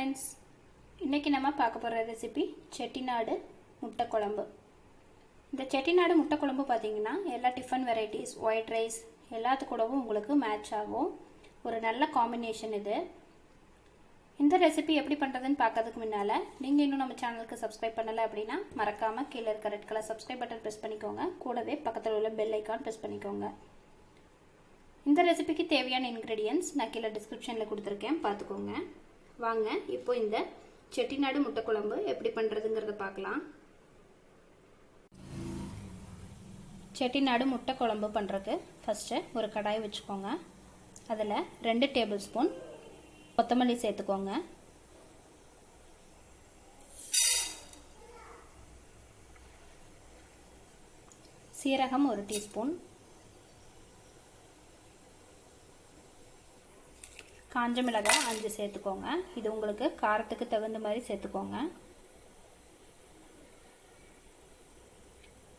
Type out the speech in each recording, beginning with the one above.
Friends இன்றைக்கி நம்ம பார்க்க போகிற ரெசிபி செட்டிநாடு முட்டை குழம்பு இந்த செட்டிநாடு முட்டை குழம்பு பார்த்தீங்கன்னா எல்லா டிஃபன் வெரைட்டிஸ் ஒயிட் ரைஸ் எல்லாத்து கூடவும் உங்களுக்கு மேட்ச் ஆகும். ஒரு நல்ல காம்பினேஷன் இது. இந்த ரெசிபி எப்படி பண்ணுறதுன்னு பார்க்கறதுக்கு முன்னால் நீங்கள் இன்னும் நம்ம சேனலுக்கு சப்ஸ்கிரைப் பண்ணலை அப்படின்னா மறக்காமல் கீழே இருக்க red colour subscribe button press பண்ணிக்கோங்க. கூடவே பக்கத்தில் உள்ள பெல் ஐக்கான் ப்ரெஸ் பண்ணிக்கோங்க. இந்த ரெசிபிக்கு தேவையான இன்க்ரீடியன்ஸ் நான் கீழே டிஸ்கிரிப்ஷனில் கொடுத்துருக்கேன். பார்த்துக்கோங்க. வாங்க இப்போ இந்த செட்டிநாடு முட்டை குழம்பு எப்படி பண்ணுறதுங்கிறத பார்க்கலாம். செட்டிநாடு முட்டை குழம்பு பண்ணுறதுக்கு ஃபஸ்ட்டு ஒரு கடாய் வச்சுக்கோங்க. அதில் ரெண்டு டேபிள் ஸ்பூன் கொத்தமல்லி சேர்த்துக்கோங்க. சீரகம் ஒரு டீஸ்பூன் காஞ்ச மிளகாய் அஞ்சு சேர்த்துக்கோங்க. இது உங்களுக்கு காரத்துக்கு தகுந்த மாதிரி சேர்த்துக்கோங்க.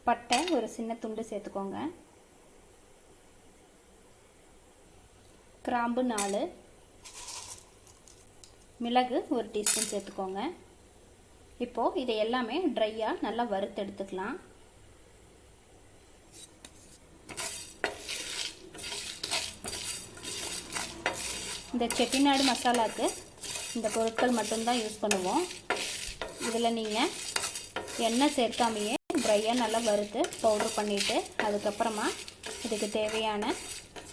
பட்டை ஒரு சின்ன துண்டு சேர்த்துக்கோங்க. கிராம்பு நாலு. மிளகு ஒரு டீஸ்பூன் சேர்த்துக்கோங்க. இப்போது இதை எல்லாமே ட்ரையாக நல்லா வறுத்து எடுத்துக்கலாம். இந்த செட்டிநாடு மசாலாவுக்கு இந்த பொருட்கள் மட்டும்தான் யூஸ் பண்ணுவோம். இதில் நீங்கள் எண்ணெய் சேர்க்காமையே ட்ரையாக நல்லா வறுத்து பவுட்ரு பண்ணிவிட்டு அதுக்கப்புறமா இதுக்கு தேவையான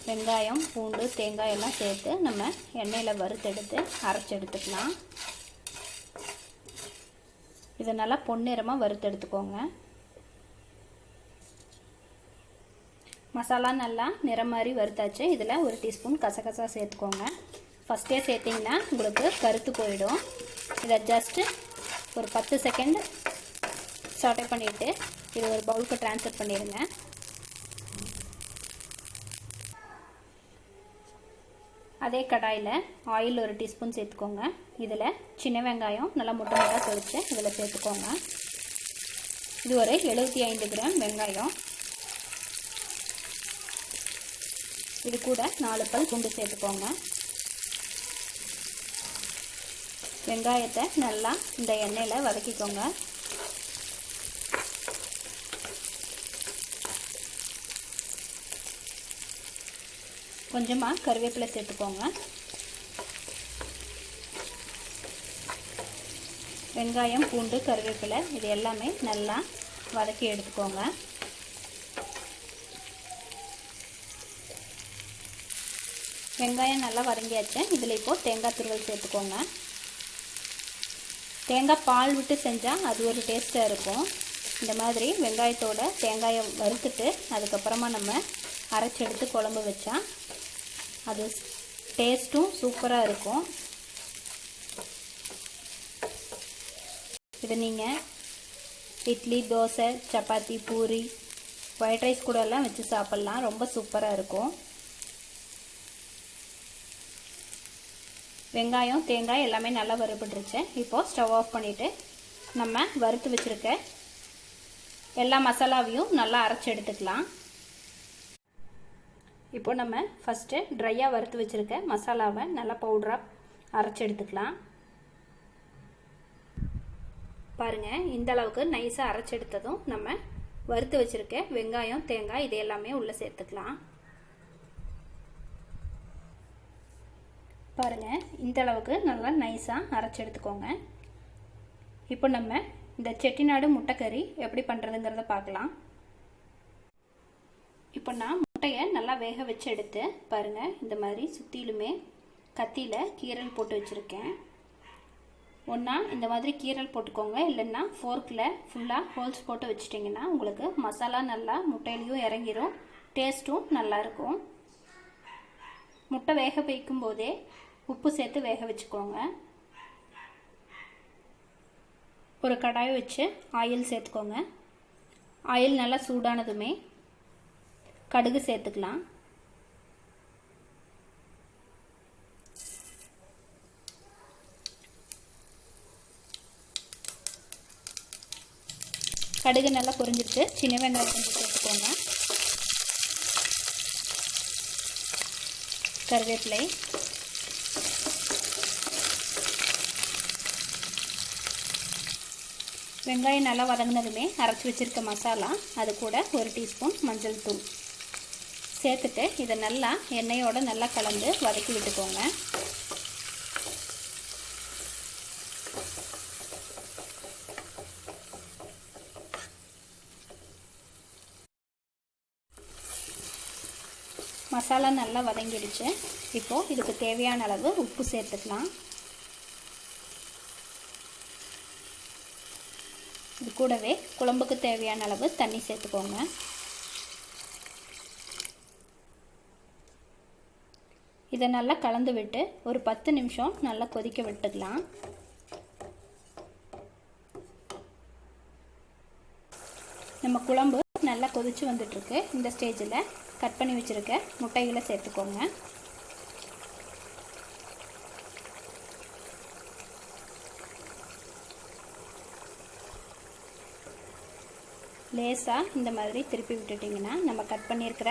வெங்காயம் பூண்டு தேங்காய் எல்லாம் சேர்த்து நம்ம எண்ணெயில் வறுத்தெடுத்து அரைச்சி எடுத்துக்கலாம். இதை நல்லா பொன்னிறமாக வறுத்தெடுத்துக்கோங்க. மசாலா நல்லா நிறம் மாதிரி வறுத்தாச்சு. இதில் ஒரு டீஸ்பூன் கசகசா சேர்த்துக்கோங்க. ஃபஸ்ட்டே சேர்த்திங்கன்னா உங்களுக்கு கருத்து போயிடும். இதை ஜஸ்ட்டு ஒரு பத்து செகண்ட் சாட்டை பண்ணிவிட்டு இது ஒரு பவுலுக்கு ட்ரான்ஸ்ஃபர் பண்ணிடுங்க. அதே கடாயில் ஆயில் ஒரு டீஸ்பூன் சேர்த்துக்கோங்க. இதில் சின்ன வெங்காயம் நல்லா முட்டை முட்டை தொளிச்சு இதில் சேர்த்துக்கோங்க. இது ஒரு எழுபத்தி ஐந்து கிராம் வெங்காயம். இது கூட நாலு பல் குண்டு சேர்த்துக்கோங்க. வெங்காயத்தை நல்லா இந்த எண்ணெயில் வதக்கிக்கோங்க. கொஞ்சமாக கருவேப்பிலை சேர்த்துக்கோங்க. வெங்காயம் பூண்டு கருவேப்பிலை இது எல்லாமே நல்லா வதக்கி எடுத்துக்கோங்க. வெங்காயம் நல்லா வதங்கியாச்சு. இதில் இப்போது தேங்காய் துருவல் சேர்த்துக்கோங்க. தேங்காய் பால் விட்டு செஞ்சால் அது ஒரு டேஸ்ட்டாக இருக்கும். இந்த மாதிரி வெங்காயத்தோட தேங்காயை வறுத்துட்டு அதுக்கப்புறமா நம்ம அரைச்சி எடுத்து குழம்பு வச்சா அது டேஸ்ட்டும் சூப்பராக இருக்கும். இது நீங்கள் இட்லி தோசை சப்பாத்தி பூரி ஒயிட் ரைஸ் கூட எல்லாம் வச்சு சாப்பிட்லாம். ரொம்ப சூப்பராக இருக்கும். வெங்காயம் தேங்காய் எல்லாமே நல்லா வறுபட்டுருச்சு. இப்போது ஸ்டவ் ஆஃப் பண்ணிவிட்டு நம்ம வறுத்து வச்சுருக்க எல்லா மசாலாவையும் நல்லா அரைச்சி எடுத்துக்கலாம். இப்போ நம்ம ஃபஸ்ட்டு ட்ரையாக வறுத்து வச்சுருக்க மசாலாவை நல்லா பவுடராக அரைச்சி எடுத்துக்கலாம். பாருங்கள் இந்த அளவுக்கு நைஸாக அரைச்சி எடுத்ததும் நம்ம வறுத்து வச்சுருக்க வெங்காயம் தேங்காய் இது எல்லாமே உள்ளே சேர்த்துக்கலாம். பாருங்கள் இந்த அளவுக்கு நல்லா நைஸாக அரைச்சி எடுத்துக்கோங்க. இப்போ நம்ம இந்த செட்டிநாடு முட்டைக்கறி எப்படி பண்ணுறதுங்கிறத பார்க்கலாம் இப்போ நான் முட்டையை நல்லா வேக வச்சு எடுத்து பாருங்கள் இந்த மாதிரி சுற்றிலுமே கத்தியில் கீரல் போட்டு வச்சுருக்கேன். ஒன்றா இந்த மாதிரி கீரல் போட்டுக்கோங்க இல்லைன்னா ஃபோர்க்கில் ஃபுல்லாக ஹோல்ஸ் போட்டு வச்சிட்டிங்கன்னா உங்களுக்கு மசாலா நல்லா முட்டையிலையும் இறங்கிரும் டேஸ்ட்டும் நல்லாயிருக்கும் முட்டை வேக வைக்கும் போதே உப்பு சேர்த்து வேக வச்சுக்கோங்க. ஒரு கடாய் வச்சு ஆயில் சேர்த்துக்கோங்க. ஆயில் நல்லா சூடானதுமே கடுகு சேர்த்துக்கலாம். கடுகு நல்லா பொரிஞ்சிருச்சு. சின்ன வெங்காயம் கொஞ்சம் சேர்த்துக்கோங்க. கருவேப்பிலை. வெங்காயம் நல்லா வதங்கினதுமே அரைச்சி வச்சுருக்க மசாலா அது கூட ஒரு டீஸ்பூன் மஞ்சள் தூள். சேர்த்துட்டு இதை நல்லா எண்ணெயோடு நல்லா கலந்து வதக்கி விட்டுக்கோங்க. மசாலா நல்லா வதங்கிடுச்சு. இப்போது இதுக்கு தேவையான அளவு உப்பு சேர்த்துக்கலாம். இது கூடவே குழம்புக்கு தேவையான அளவு தண்ணி சேர்த்துக்கோங்க. இதை நல்லா கலந்து விட்டு ஒரு பத்து நிமிஷம் நல்லா கொதிக்க விட்டுக்கலாம் நம்ம குழம்பு நல்லா கொதிச்சு வந்துட்டுருக்கு. இந்த ஸ்டேஜில் கட் பண்ணி வச்சுருக்க முட்டைகளை சேர்த்துக்கோங்க. லேசாக இந்த மாதிரி திருப்பி விட்டுட்டிங்கன்னா நம்ம கட் பண்ணியிருக்கிற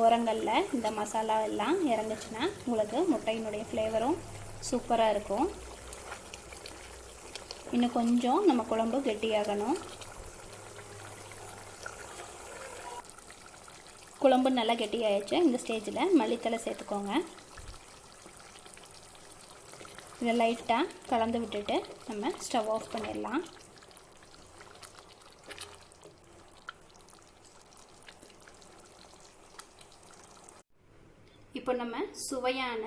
ஓரங்களில் இந்த மசாலா எல்லாம் இறங்குச்சுன்னா உங்களுக்கு முட்டையினுடைய ஃப்ளேவரும் சூப்பராக இருக்கும். இன்னும் கொஞ்சம் நம்ம குழம்பு கெட்டியாகணும். குழம்பு நல்லா கெட்டியாயிடுச்சு. இந்த ஸ்டேஜில் மல்லித்தலை சேர்த்துக்கோங்க. இதை லைட்டாக கலந்து விட்டுட்டு நம்ம ஸ்டவ் ஆஃப் பண்ணிடலாம். இப்போ நம்ம சுவையான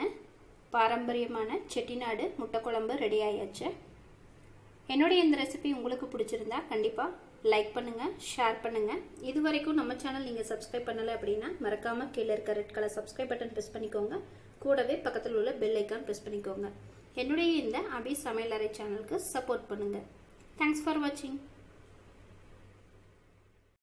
பாரம்பரியமான செட்டிநாடு முட்டை குழம்பு ரெடி ஆயாச்சு. என்னுடைய இந்த ரெசிபி உங்களுக்கு பிடிச்சிருந்தா கண்டிப்பாக லைக் பண்ணுங்கள் ஷேர் பண்ணுங்கள் இது வரைக்கும் நம்ம சேனல் நீங்கள் சப்ஸ்கிரைப் பண்ணலை அப்படின்னா மறக்காமல் கீழே இருக்க red colour subscribe button press பண்ணிக்கோங்க. கூடவே பக்கத்தில் உள்ள பெல் ஐக்கான் ப்ரெஸ் பண்ணிக்கோங்க. என்னுடைய இந்த அபி சமையலறை சேனலுக்கு சப்போர்ட் பண்ணுங்கள் தேங்க்ஸ் ஃபார் வாட்சிங்